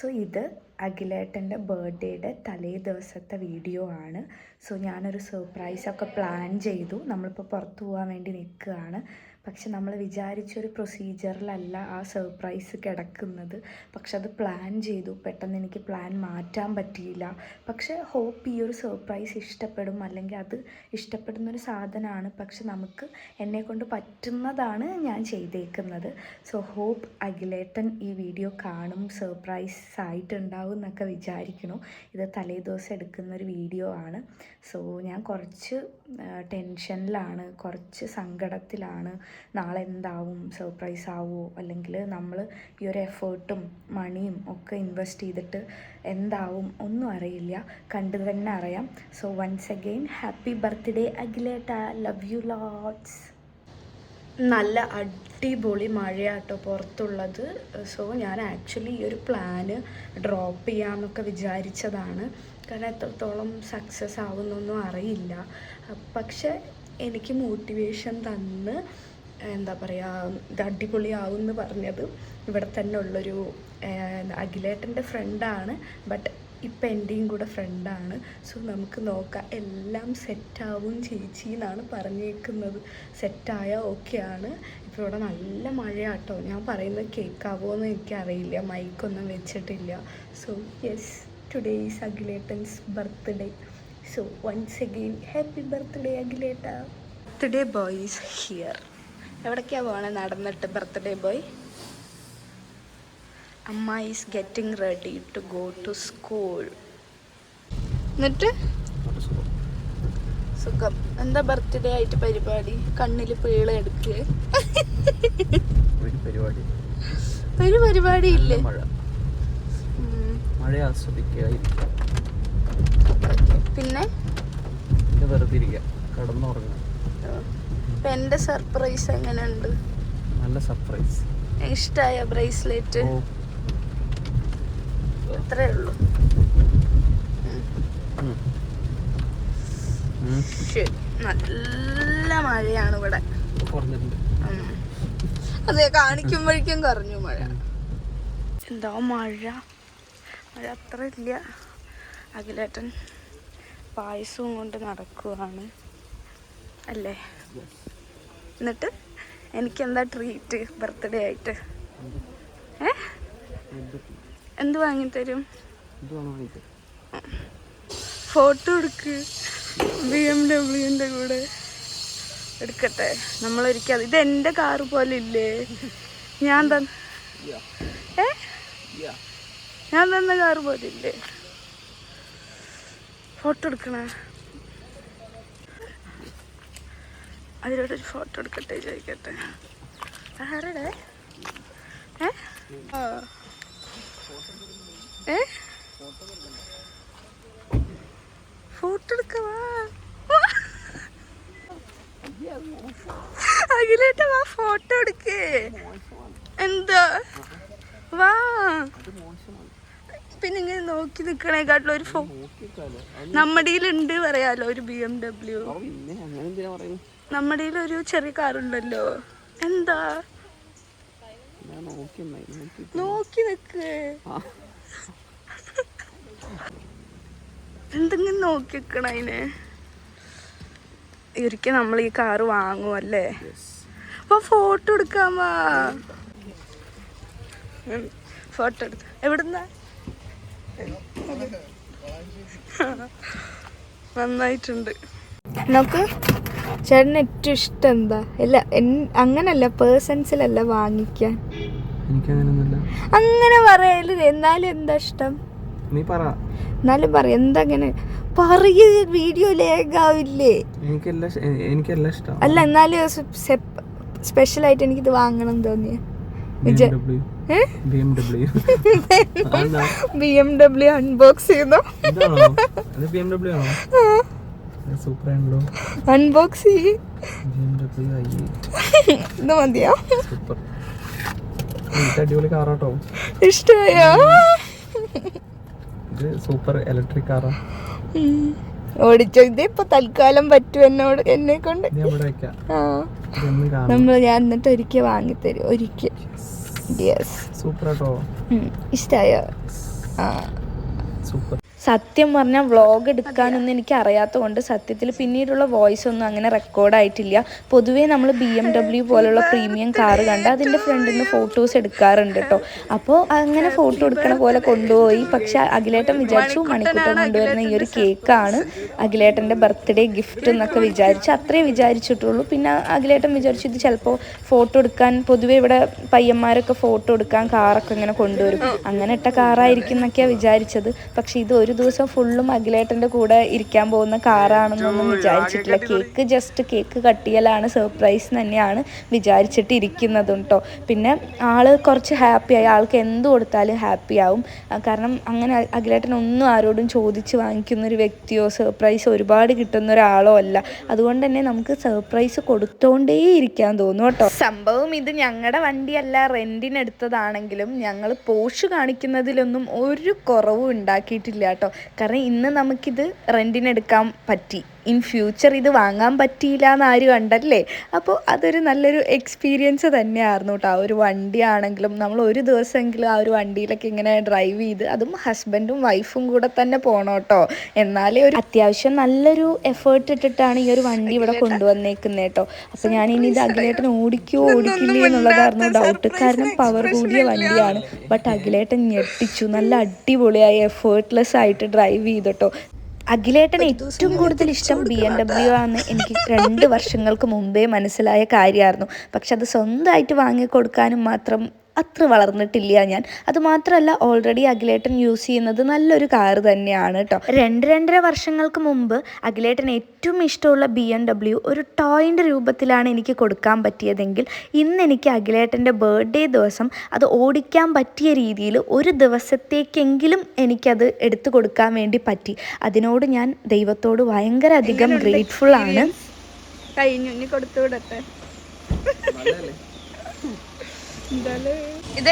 So ഇത് അഖിലേട്ടന്റെ ബർത്ത്ഡേയുടെ തലേ ദിവസത്തെ വീഡിയോ ആണ്. സോ ഞാനൊരു സർപ്രൈസൊക്കെ പ്ലാൻ ചെയ്തു. നമ്മളിപ്പോൾ പുറത്തു പോകാൻ വേണ്ടി നിൽക്കുകയാണ്. പക്ഷെ നമ്മൾ വിചാരിച്ചൊരു പ്രൊസീജിയറിലല്ല ആ സർപ്രൈസ് കിടക്കുന്നത്. പക്ഷെ അത് പ്ലാൻ ചെയ്തു. പെട്ടെന്ന് എനിക്ക് പ്ലാൻ മാറ്റാൻ പറ്റിയില്ല. പക്ഷെ ഹോപ്പ് ഈ ഒരു സർപ്രൈസ് ഇഷ്ടപ്പെടും. അല്ലെങ്കിൽ അത് ഇഷ്ടപ്പെടുന്നൊരു സാധനമാണ്. പക്ഷെ നമുക്ക് എന്നെ കൊണ്ട് പറ്റുന്നതാണ് ഞാൻ ചെയ്തേക്കുന്നത്. സോ ഹോപ്പ് അഖിലേട്ടൻ ഈ വീഡിയോ കാണും. സർപ്രൈസ് ആയിട്ടുണ്ടാവും എന്നൊക്കെ വിചാരിക്കണു ഇത് തലേദിവസം എടുക്കുന്നൊരു വീഡിയോ ആണ്. സോ ഞാൻ കുറച്ച് ടെൻഷനിലാണ് കുറച്ച് സങ്കടത്തിലാണ്. നാളെ എന്താവും? സർപ്രൈസ് ആവുമോ അല്ലെങ്കിൽ നമ്മൾ ഈ ഒരു എഫേർട്ടും മണിയും ഒക്കെ ഇൻവെസ്റ്റ് ചെയ്തിട്ട് എന്താവും? ഒന്നും അറിയില്ല. കണ്ടു തന്നെ അറിയാം. So once again happy birthday അഖിലേട്ട. Love you lots നല്ല അടിപൊളി മഴയാട്ടോ പുറത്തുള്ളത്. സോ ഞാൻ ആക്ച്വലി ഈ ഒരു പ്ലാന് ഡ്രോപ്പ് ചെയ്യാമെന്നൊക്കെ വിചാരിച്ചതാണ്. കാരണം എത്രത്തോളം സക്സസ് ആവുന്നൊന്നും അറിയില്ല. പക്ഷെ എനിക്ക് മോട്ടിവേഷൻ തന്ന് എന്താ പറയുക ഇത് അടിപൊളിയാവും എന്ന് പറഞ്ഞത് ഇവിടെ തന്നെ ഉള്ളൊരു അഖിലേട്ടന്റെ ഫ്രണ്ടാണ് ബട്ട് ഇപ്പം എന്റെയും കൂടെ ഫ്രണ്ടാണ് സോ നമുക്ക് നോക്കാം എല്ലാം സെറ്റാവും ചേച്ചി എന്നാണ് പറഞ്ഞേക്കുന്നത്. സെറ്റായ ഓക്കെയാണ് ഇപ്പോൾ ഇവിടെ നല്ല മഴയാട്ടോ. ഞാൻ പറയുന്നത് കേൾക്കാവോ എന്ന് എനിക്കറിയില്ല മൈക്കൊന്നും വെച്ചിട്ടില്ല. So yes today is അഖിലേട്ടൻസ് birthday so once again happy birthday അഖിലേട്ട birthday boy is here എവിടേക്കാണ് പോകണേ നടന്നിട്ട് ബർത്ത്ഡേ ബോയ് അമ്മ is getting ready to go to school എന്നിട്ട്? സുഖം. എന്താ ബർത്ത്ഡേ ആയിട്ട് പരിപാടി? കണ്ണിൽ പീള എടുക്കുക ഒരു പരിപാടി. ഒരു പരിപാടി ഇല്ലേ? മഴ okay. പിന്നെ? പിന്നെ വെറുതെ ഇരിക്കുക കിടന്നുറങ്ങുക എന്റെ സർപ്രൈസ് എങ്ങനെയുണ്ട്? നല്ല സർപ്രൈസ് ഇഷ്ടായ ബ്രേസ്ലെറ്റ് അത്രേ ഉള്ളൂ. ശരി നല്ല മഴയാണ് ഇവിടെ. അതെ കാണിക്കുമ്പോഴേക്കും കുറഞ്ഞു മഴ. എന്താ മഴ. മഴ അത്ര ഇല്ല. അഖിലേട്ടൻ പായസവും കൊണ്ട് നടക്കുവാണ്. അല്ലേ? എന്നിട്ട് എനിക്ക് എന്താ ട്രീറ്റ് ബർത്ത്ഡേ ആയിട്ട്? ഏ? എന്ത് വാങ്ങിത്തരും? ഫോട്ടോ എടുക്ക്. ബി എം ഡബ്ല്യുവിന്റെ കൂടെ എടുക്കട്ടെ. നമ്മളൊരിക്കൽ ഇത് എന്റെ കാറ് പോലെ ഇല്ലേ? ഞാൻ തന്നെ ഏ? ഞാൻ തന്ന കാറ് പോലില്ലേ ഫോട്ടോ എടുക്കണേ. അതിലൂടെ ഒരു ഫോട്ടോ എടുക്കട്ടെ ചോദിക്കട്ടെ? ആരുടെ? ഏ? ഫോട്ടോ എടുക്കവാ. അഖിലേട്ട വാ ഫോട്ടോ എടുക്കേ. എന്താ? വാ. പിന്നെ ഇങ്ങനെ നോക്കി നിക്കണേക്കാട്ടിലും ഒരു ഫോൺ നമ്മുടെ ഉണ്ട് പറയാലോ ഒരു ബി എം ഡബ്ല്യു നമ്മുടെ ഒരു ചെറിയ കാറുണ്ടല്ലോ. എന്താ? നോക്കി നോക്കി എന്തെങ്കിലും നോക്കി നിക്കണ അതിന്. ഒരിക്കൽ നമ്മൾ ഈ കാറ് വാങ്ങും അല്ലേ? അപ്പൊ ഫോട്ടോ എടുക്കാമാ ഫോട്ടോ എടുത്ത്. എവിടുന്ന? നന്നായിട്ടുണ്ട്. നോക്ക് ചേട്ടന് ഏറ്റവും ഇഷ്ടം എന്താ? അല്ല അങ്ങനല്ല പേഴ്സൺസിലല്ല വാങ്ങിക്കാൻ. അങ്ങനെ പറയൽ എന്നാലും എന്താ ഇഷ്ടം? നീ പറ. എന്നാലും പറ എന്താ അങ്ങനെ പറയ വീഡിയോ ലേഖാവില്ലേ എനിക്കെല്ലാം ഇഷ്- എ- എനിക്കെല്ലാം ഇഷ്ടം. അല്ല എന്നാലും സ്പെഷ്യൽ ആയിട്ട് എനിക്കിത് വാങ്ങണം തോന്നിയ? B M W. അൺബോക്സ് ചെയ്യുന്നു അൺബോക്സ് ഇത് മതിയോ? അടിപൊളി കാറാട്ടോ. ഇഷ്ടമായോ ഇത് സൂപ്പർ ഇലക്ട്രിക് കാറാ. ഓടിച്ചോ? ഇത് ഇപ്പൊ തൽക്കാലം പറ്റും എന്നോട് എന്നെ കൊണ്ട് നമ്മൾ ഞാൻ എന്നിട്ട് ഒരിക്കൽ വാങ്ങിത്തരും. ഒരിക്കൽ. യെസ് സൂപ്പർ ആട്ടോ. ഇഷ്ടമായോ ആ. സൂപ്പർ സത്യം പറഞ്ഞാൽ വ്ളോഗ് എടുക്കാനൊന്നും എനിക്ക് അറിയാത്തതുകൊണ്ട് സത്യത്തിൽ പിന്നീടുള്ള വോയിസ് ഒന്നും അങ്ങനെ റെക്കോർഡായിട്ടില്ല. പൊതുവേ നമ്മൾ ബി എം ഡബ്ല്യു പോലുള്ള പ്രീമിയം കാർ കണ്ട് അതിന്റെ ഫ്രണ്ടിൽ നിന്ന് ഫോട്ടോസ് എടുക്കാറുണ്ട് കേട്ടോ അപ്പോൾ അങ്ങനെ ഫോട്ടോ എടുക്കണ പോലെ കൊണ്ടുപോയി. പക്ഷെ അഖിലേട്ടൻ വിചാരിച്ചു മണിക്കൂട്ടം കൊണ്ടുവരുന്ന ഈ ഒരു കേക്കാണ് അഖിലേട്ടന്റെ ബർത്ത്ഡേ ഗിഫ്റ്റ് എന്നൊക്കെ വിചാരിച്ചു. അത്രേ വിചാരിച്ചിട്ടുള്ളൂ. പിന്നെ അഖിലേട്ടൻ വിചാരിച്ചു ഇത് ചിലപ്പോൾ ഫോട്ടോ എടുക്കാൻ പൊതുവേ ഇവിടെ പയ്യന്മാരൊക്കെ ഫോട്ടോ എടുക്കാൻ കാറൊക്കെ ഇങ്ങനെ കൊണ്ടുവരും. അങ്ങനെ ഇട്ട കാറായിരിക്കും എന്നൊക്കെയാണ് വിചാരിച്ചത്. പക്ഷേ ഇത് ഒരു ദിവസം ഫുള്ളും അഖിലേട്ടന്റെ കൂടെ ഇരിക്കാൻ പോകുന്ന കാറാണെന്നൊന്നും വിചാരിച്ചിട്ടില്ല. കേക്ക് ജസ്റ്റ് കേക്ക് കട്ടിയലാണ് സർപ്രൈസ് തന്നെയാണ് വിചാരിച്ചിട്ട് ഇരിക്കുന്നതും കേട്ടോ പിന്നെ ആൾ കുറച്ച് ഹാപ്പിയായി ആൾക്ക് എന്ത് കൊടുത്താലും ഹാപ്പി ആവും. കാരണം അങ്ങനെ അഖിലേട്ടൻ ഒന്നും ആരോടും ചോദിച്ച് വാങ്ങിക്കുന്ന ഒരു വ്യക്തിയോ സർപ്രൈസ് ഒരുപാട് കിട്ടുന്ന ഒരാളോ അല്ല. അതുകൊണ്ട് തന്നെ നമുക്ക് സർപ്രൈസ് കൊടുത്തോണ്ടേ ഇരിക്കാൻ തോന്നും കേട്ടോ. സംഭവം ഇത് ഞങ്ങളുടെ വണ്ടിയല്ല റെന്റിനെടുത്തതാണെങ്കിലും ഞങ്ങൾ പോഷ് കാണിക്കുന്നതിലൊന്നും ഒരു കുറവും ഉണ്ടാക്കിയിട്ടില്ല കേട്ടോ. കാരണം ഇന്ന് നമുക്കിത് റെന്റിനെടുക്കാൻ പറ്റി. ഇൻ ഫ്യൂച്ചർ ഇത് വാങ്ങാൻ പറ്റിയില്ല എന്ന് ആര് കണ്ടല്ലേ? അപ്പോൾ അതൊരു നല്ലൊരു എക്സ്പീരിയൻസ് തന്നെയായിരുന്നു കേട്ടോ ആ ഒരു വണ്ടിയാണെങ്കിലും നമ്മൾ ഒരു ദിവസമെങ്കിലും ആ ഒരു വണ്ടിയിലൊക്കെ ഇങ്ങനെ ഡ്രൈവ് ചെയ്ത് അതും ഹസ്ബൻഡും വൈഫും കൂടെ തന്നെ പോകണം കേട്ടോ എന്നാലേ ഒരു അത്യാവശ്യം നല്ലൊരു എഫേർട്ട് ഇട്ടിട്ടാണ് ഈ ഒരു വണ്ടി ഇവിടെ കൊണ്ടുവന്നേക്കുന്നത് കേട്ടോ അപ്പോൾ ഞാൻ ഇനി ഇത് അഖിലേട്ടൻ ഓടിക്കുമോ ഓടിക്കില്ലേ എന്നുള്ളതായിരുന്നു ഡൗട്ട് കാരണം പവർ കൂടിയ വണ്ടിയാണ്. ബട്ട് അഖിലേട്ടൻ ഞെട്ടിച്ചു. നല്ല അടിപൊളിയായി എഫേർട്ട്ലെസ് ആയിട്ട് ഡ്രൈവ് ചെയ്തിട്ടോ അഖിലേട്ടന് ഏറ്റവും കൂടുതൽ ഇഷ്ടം ബി എം ഡബ്ല്യു ആണെന്ന് എനിക്ക് രണ്ട് വർഷങ്ങൾക്ക് മുമ്പേ മനസ്സിലായ കാര്യമായിരുന്നു. പക്ഷെ അത് സ്വന്തമായിട്ട് വാങ്ങിക്കൊടുക്കാനും മാത്രം അത്ര വളർന്നിട്ടില്ല ഞാൻ. അത് മാത്രമല്ല ഓൾറെഡി അഖിലേട്ടൻ യൂസ് ചെയ്യുന്നത് നല്ലൊരു കാർ തന്നെയാണ് കേട്ടോ രണ്ട് രണ്ടര വർഷങ്ങൾക്ക് മുമ്പ് അഖിലേട്ടൻ ഏറ്റവും ഇഷ്ടമുള്ള ബി എം ഡബ്ല്യു ഒരു ടോയിന്റെ രൂപത്തിലാണ് എനിക്ക് കൊടുക്കാൻ പറ്റിയതെങ്കിൽ ഇന്ന് എനിക്ക് അഖിലേട്ടന്റെ ബർത്ത്ഡേ ദിവസം അത് ഓടിക്കാൻ പറ്റിയ രീതിയിൽ ഒരു ദിവസത്തേക്കെങ്കിലും എനിക്കത് എടുത്തു കൊടുക്കാൻ വേണ്ടി പറ്റി. അതിനോട് ഞാൻ ദൈവത്തോട് ഭയങ്കര അധികം ഗ്രേറ്റ്ഫുൾ ആണ്. കഴിഞ്ഞു ഇനി കൊടുത്തു വിടട്ടെ ഇത്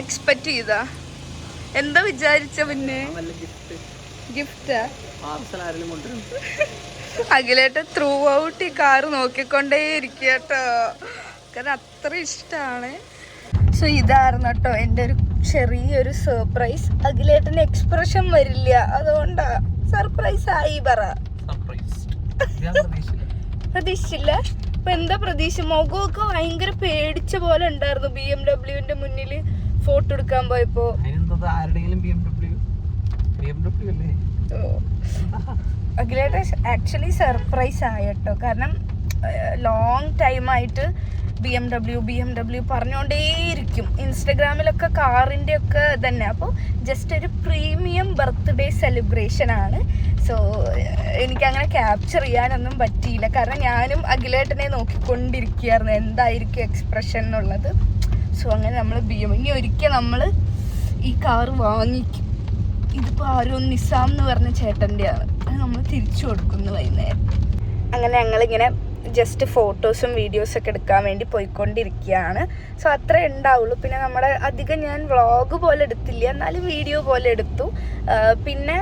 എക്സ്പെക്ട് ചെയ്താ. എന്താ വിചാരിച്ച പിന്നെ? ഗിഫ്റ്റ് അഖിലേട്ട ത്രൂ ഔട്ട് ഈ കാറ് നോക്കിക്കൊണ്ടേ ഇരിക്കുക കേട്ടോ കാരണം അത്ര ഇഷ്ടമാണ് സോ ഇതായിരുന്നു കേട്ടോ എന്റെ ഒരു ചെറിയൊരു സർപ്രൈസ് അഖിലേട്ടന്റെ എക്സ്പ്രഷൻ വരില്ല. അതുകൊണ്ടാ സർപ്രൈസ് ആയി പറ. പ്രതീക്ഷിച്ചില്ല? ഇപ്പൊ എന്താ പ്രതീക്ഷ? മുഖമൊക്കെ ഭയങ്കര പേടിച്ച പോലെ ഉണ്ടായിരുന്നു ബി എം ഡബ്ല്യുവിന്റെ മുന്നിൽ ഫോട്ടോ എടുക്കാൻ പോയപ്പോ. അഖിലേട്ട ആക്ച്വലി സർപ്രൈസ് ആയിട്ടോ കാരണം ലോങ് ടൈം ആയിട്ട് B M W B M W പറഞ്ഞുകൊണ്ടേയിരിക്കും ഇൻസ്റ്റഗ്രാമിലൊക്കെ കാറിന്റെ ഒക്കെ തന്നെ അപ്പോൾ ജസ്റ്റ് ഒരു പ്രീമിയം ബർത്ത്ഡേ സെലിബ്രേഷൻ ആണ്. സോ എനിക്ക് അങ്ങനെ ക്യാപ്ചർ ചെയ്യാനൊന്നും പറ്റിയില്ല. കാരണം ഞാനും അഖിലേട്ടനെ നോക്കിക്കൊണ്ടിരിക്കുകയായിരുന്നു. എന്തായിരിക്കും എക്സ്പ്രഷൻ എന്നുള്ളത്. സോ അങ്ങനെ നമ്മൾ ബി ഇനി ഒരിക്കൽ നമ്മൾ ഈ കാർ വാങ്ങിക്കും. ഇതിപ്പോൾ ആരോ നിസാം എന്ന് പറഞ്ഞ ചേട്ടന്റെയാണ്. അത് നമ്മൾ തിരിച്ചു കൊടുക്കുന്നു വൈകുന്നേരം. അങ്ങനെ ഞങ്ങളിങ്ങനെ ജസ്റ്റ് ഫോട്ടോസും വീഡിയോസും ഒക്കെ എടുക്കാൻ വേണ്ടി പോയിക്കൊണ്ടിരിക്കുകയാണ്. സോ അത്രേ ഉണ്ടാവുള്ളൂ. പിന്നെ നമ്മുടെ അധികം ഞാൻ വ്ളോഗ് പോലെ എടുത്തില്ല. എന്നാലും വീഡിയോ പോലെ എടുത്തു. പിന്നെ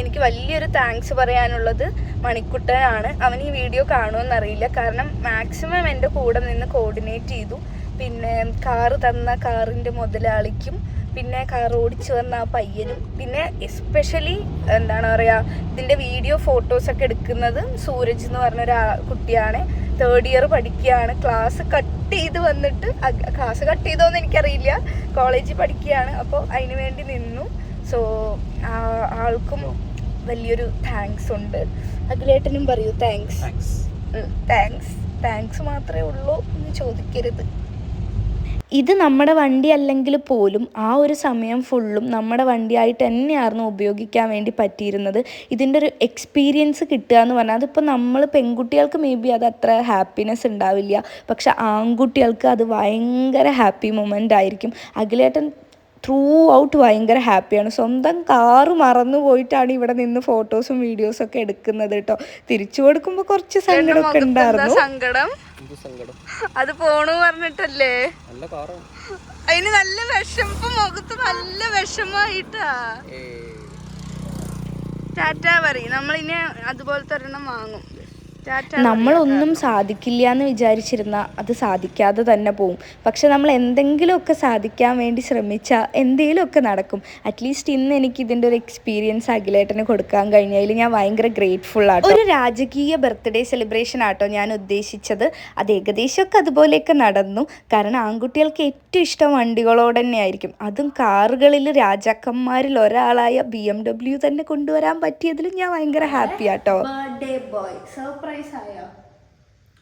എനിക്ക് വലിയൊരു താങ്ക്സ് പറയാനുള്ളത് മണിക്കുട്ടനാണ്. അവൻ ഈ വീഡിയോ കാണുമെന്നറിയില്ല കാരണം മാക്സിമം എന്റെ കൂടെ നിന്ന് കോർഡിനേറ്റ് ചെയ്തു. പിന്നെ കാറ് തന്ന കാറിന്റെ മുതലാളിക്കും പിന്നെ കാർ ഓടിച്ചു വന്ന ആ പയ്യനും പിന്നെ എസ്പെഷ്യലി എന്താണ് പറയുക ഇതിന്റെ വീഡിയോ ഫോട്ടോസൊക്കെ എടുക്കുന്നത് സൂരജ് എന്ന് പറഞ്ഞ ഒരു കുട്ടിയാണ്. തേർഡ് ഇയർ പഠിക്കുകയാണ്. ക്ലാസ് കട്ട് ചെയ്ത് വന്നിട്ട് ക്ലാസ് കട്ട് ചെയ്തോന്ന് എനിക്കറിയില്ല. കോളേജിൽ പഠിക്കുകയാണ്. അപ്പോൾ അതിന് വേണ്ടി നിന്നു. സോ ആൾക്കും വലിയൊരു താങ്ക്സ് ഉണ്ട്. അഖിലേട്ടനും പറയൂ താങ്ക്സ് താങ്ക്സ് താങ്ക്സ് മാത്രമേ ഉള്ളൂ എന്ന് ചോദിക്കരുത്. ഇത് നമ്മുടെ വണ്ടി അല്ലെങ്കിൽ പോലും ആ ഒരു സമയം ഫുള്ളും നമ്മുടെ വണ്ടിയായിട്ട് തന്നെയായിരുന്നു ഉപയോഗിക്കാൻ വേണ്ടി പറ്റിയിരുന്നത്. ഇതിന്റെ ഒരു എക്സ്പീരിയൻസ് കിട്ടുക എന്ന് പറഞ്ഞാൽ അതിപ്പോൾ നമ്മൾ പെൺകുട്ടികൾക്ക് മേ ബി അത് അത്ര ഹാപ്പിനെസ് ഉണ്ടാവില്ല. പക്ഷെ ആൺകുട്ടികൾക്ക് അത് ഭയങ്കര ഹാപ്പി മൊമെന്റ് ആയിരിക്കും. അഖിലേട്ടൻ ത്രൂ ഔട്ട് ഭയങ്കര ഹാപ്പിയാണ് സ്വന്തം കാറ് മറന്നു പോയിട്ടാണ് ഇവിടെ നിന്ന് ഫോട്ടോസും വീഡിയോസും ഒക്കെ എടുക്കുന്നത് കേട്ടോ. തിരിച്ചു കൊടുക്കുമ്പോൾ കുറച്ച് സങ്കടമൊക്കെ ഉണ്ടായിരുന്നു. സങ്കടം? സങ്കടം? അത് പോണു പറഞ്ഞിട്ടല്ലേ? അതിന് നല്ല വിഷമം ഇപ്പൊ മുഖത്ത് നല്ല വിഷമായിട്ടാ ടാറ്റ പറയും. നമ്മളിനി അതുപോലത്തെ ഒരെണ്ണം വാങ്ങും. നമ്മളൊന്നും സാധിക്കില്ല എന്ന് വിചാരിച്ചിരുന്ന അത് സാധിക്കാതെ തന്നെ പോവും. പക്ഷെ നമ്മൾ എന്തെങ്കിലുമൊക്കെ സാധിക്കാൻ വേണ്ടി ശ്രമിച്ചാൽ എന്തെങ്കിലുമൊക്കെ നടക്കും. അറ്റ്ലീസ്റ്റ് ഇന്ന് എനിക്ക് ഇതിന്റെ ഒരു എക്സ്പീരിയൻസ് അഖിലേട്ടന് കൊടുക്കാൻ കഴിഞ്ഞതിൽ ഞാൻ ഭയങ്കര ഗ്രേറ്റ്ഫുൾ ആട്ടോ. ഒരു രാജകീയ ബർത്ത്ഡേ സെലിബ്രേഷൻ ആട്ടോ ഞാൻ ഉദ്ദേശിച്ചത്. അത് ഏകദേശമൊക്കെ അതുപോലെയൊക്കെ നടന്നു. കാരണം ആൺകുട്ടികൾക്ക് ഏറ്റവും ഇഷ്ടം വണ്ടികളോട് തന്നെ ആയിരിക്കും അതും കാറുകളിൽ രാജാക്കന്മാരിൽ ഒരാളായ ബി എം ഡബ്ല്യു തന്നെ കൊണ്ടുവരാൻ പറ്റിയതിൽ ഞാൻ ഭയങ്കര ഹാപ്പി ആട്ടോ. ബർത്ത്ഡേ ബോയ് സർപ്രൈസ് ആയോ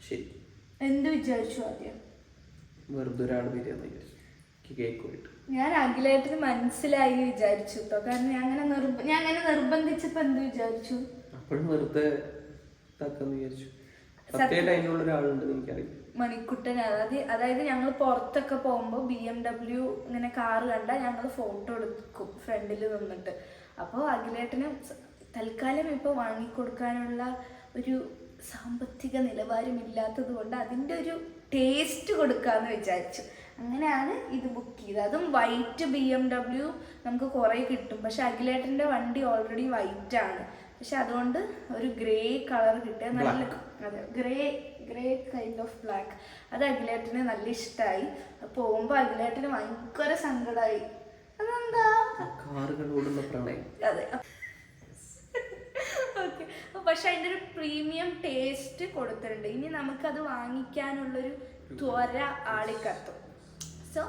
ശരി. എന്ത് വിചാരിച്ചു ആദ്യം? വെറുതെ ഒരാൾ കേക്ക് പോയിട്ട് ഞാൻ അഖിലേട്ടന് മനസ്സിലായി വിചാരിച്ചു കേട്ടോ കാരണം ഞാൻ അങ്ങനെ നിർബ ഞാൻ അങ്ങനെ നിർബന്ധിച്ചപ്പോ എന്ത് വിചാരിച്ചു? അപ്പോഴും വെറുതെ ഇതാക്കാന്ന് വിചാരിച്ചു. മണിക്കുട്ടൻ അതായത് അതായത് ഞങ്ങൾ പുറത്തൊക്കെ പോകുമ്പോൾ ബി എം ഡബ്ല്യു ഇങ്ങനെ കാറ് കണ്ടാൽ ഞങ്ങൾ ഫോട്ടോ എടുക്കും ഫ്രണ്ടിൽ നിന്നിട്ട്. അപ്പോൾ അഖിലേട്ടന് തൽക്കാലം ഇപ്പോൾ വാങ്ങിക്കൊടുക്കാനുള്ള ഒരു സാമ്പത്തിക നിലവാരമില്ലാത്തത് കൊണ്ട് അതിന്റെ ഒരു ടേസ്റ്റ് കൊടുക്കാമെന്ന് വിചാരിച്ചു. അങ്ങനെയാണ് ഇത് ബുക്ക് ചെയ്തത്. അതും വൈറ്റ് ബി എം ഡബ്ല്യു നമുക്ക് കുറേ കിട്ടും. പക്ഷെ അഖിലേട്ടന്റെ വണ്ടി ഓൾറെഡി വൈറ്റ് ആണ്. പക്ഷെ അതുകൊണ്ട് ഒരു ഗ്രേ കളർ കിട്ടിയ നല്ല അതെ grey grey kind of black അത് അഖിലേട്ടന് നല്ല ഇഷ്ടമായി പോകുമ്പോൾ അഖിലേട്ടന് ഭയങ്കര സങ്കടമായി അതെന്താ? അതെ. അതിന്റെ ഒരു പ്രീമിയം ടേസ്റ്റ് കൊടുത്തിട്ടുണ്ട്. ഇനി നമുക്കത് വാങ്ങിക്കാനുള്ളൊരു ത്വര ആളിക്കത്തും. സോ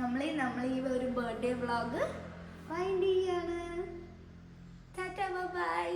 നമ്മൾ നമ്മൾ ഈ ഒരു ബർത്ത്ഡേ വ്ളോഗ് വൈൻഡ് ചെയ്യാണ്. ബൈ